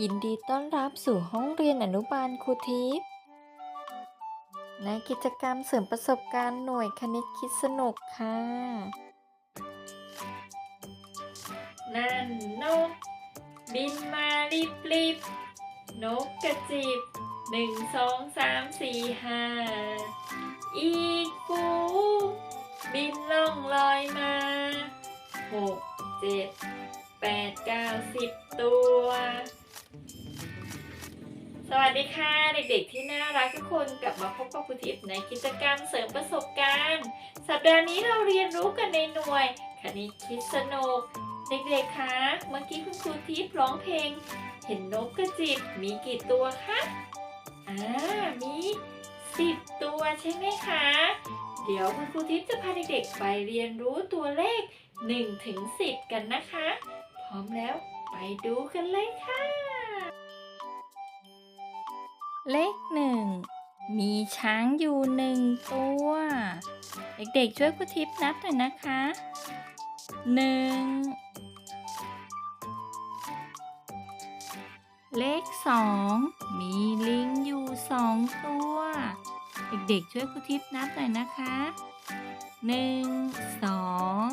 ยินดีต้อนรับสู่ห้องเรียนอนุบาลครูทิพย์ในกิจกรรมเสริมประสบการณ์หน่วยคณิตคิดสนุกค่ะนั่นนก บินมารีบรีบนกกระจิบหนึ่งสองสามสี่ห้าอีกฟูบินล่องลอยมาหกเจ็ดแปดเก้าสิบตัว สวัสดีค่ะเด็กๆที่น่ารักทุกคนกลับมาพบกับครูทิพย์ในกิจกรรมเสริมประสบการณ์ สัปดาห์นี้เราเรียนรู้กันในหน่วย คณิตคิดสนุก เด็กๆคะเมื่อกี้คุณครูทิพย์ร้องเพลง เห็นนกกระจิบมีกี่ตัวคะอ่ามีสิบตัวใช่ไหมคะ เดี๋ยวคุณครูทิพย์จะพาเด็กๆไปเรียนรู้ตัวเลข1ถึง10 กันนะคะ พร้อมแล้วไปดูกันเลยค่ะ เลขหนึ่งมีช้างอยู่หนึ่งตัว เด็กๆช่วยครูทิพย์นับหน่อยนะคะหนึ่งเลขสองมีลิงอยู่สองตัว เด็กๆช่วยครูทิพย์นับหน่อยนะคะหนึ่งสอง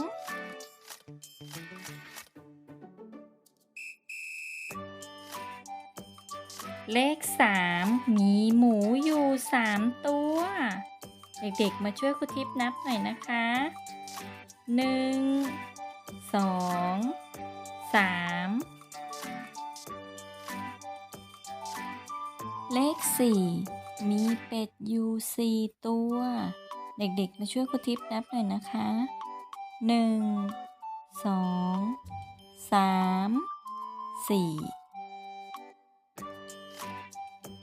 เลขสามมีหมูอยู่สามตัว เด็กๆ มาช่วยครูทิพย์นับหน่อยนะคะหนึ่งสองสามเลขสี่มีเป็ดอยู่สี่ตัว เด็กๆ มาช่วยครูทิพย์นับหน่อยนะคะหนึ่งสองสามสี่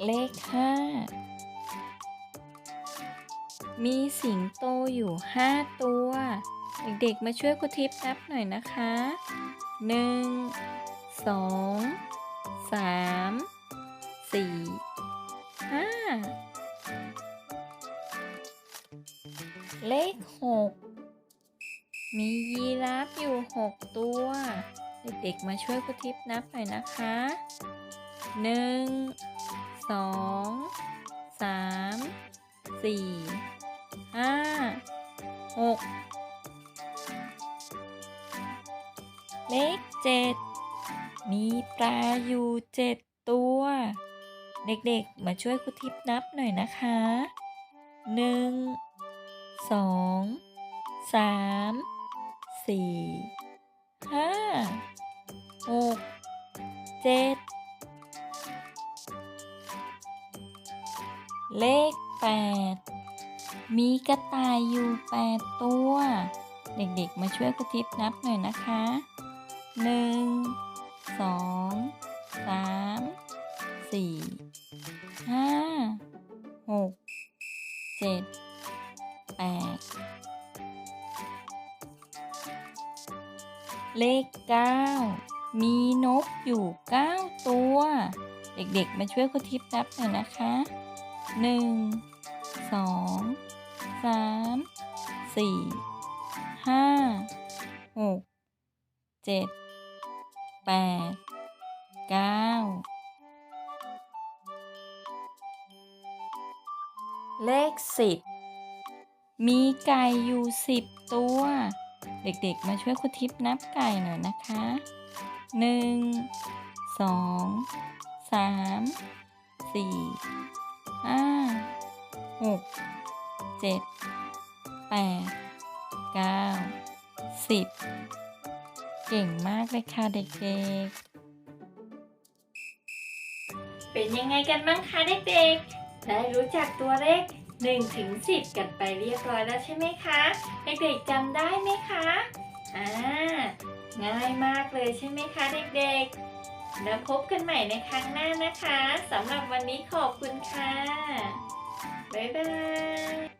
เลขห้ามีสิงโตอยู่ห้าตัว เด็กๆ มาช่วยครูทิพย์นับหน่อยนะคะหนึ่งสองสามสี่ห้าเลขหกมียีราฟอยู่หกตัว เด็กๆ มาช่วยครูทิพย์นับหน่อยนะคะหนึ่ง สองสามสี่ห้าหกเลขเจ็ดมีปลาอยู่เจ็ดตัว เด็กๆ มาช่วยครูทิพนับหน่อยนะคะหนึ่งสองสามสี่ห้าหกเจ็ด เลขแปดมีกระต่ายอยู่แปดตัว เด็กๆ มาช่วยครูทิพนับหน่อยนะคะหนึ่งสองสามสี่ห้าหกเจ็ดแปดเลขเก้ามีนกอยู่เก้าตัว เด็กๆ มาช่วยครูทิพนับหน่อยนะคะ หนึ่งสองสามสี่ห้าหกเจ็ดแปดเก้าเลขสิบมีไก่อยู่สิบตัว เด็กๆ มาช่วยครูทิพย์นับไก่หน่อยนะคะหนึ่งสองสามสี่ หกเจ็ดแปดเก้าสิบเก่งมากเลยค่ะเด็กๆ เป็นยังไงกันบ้างคะเด็กๆ ได้รู้จักตัวเลข1ถึง10 กันไปเรียบร้อยแล้วใช่ไหมคะ เด็กๆจำได้ไหมคะ อ่า ง่ายมากเลยใช่ไหมคะเด็กๆ แล้วพบกันใหม่ในครั้งหน้านะคะสำหรับวันนี้ขอบคุณค่ะ บ๊ายบาย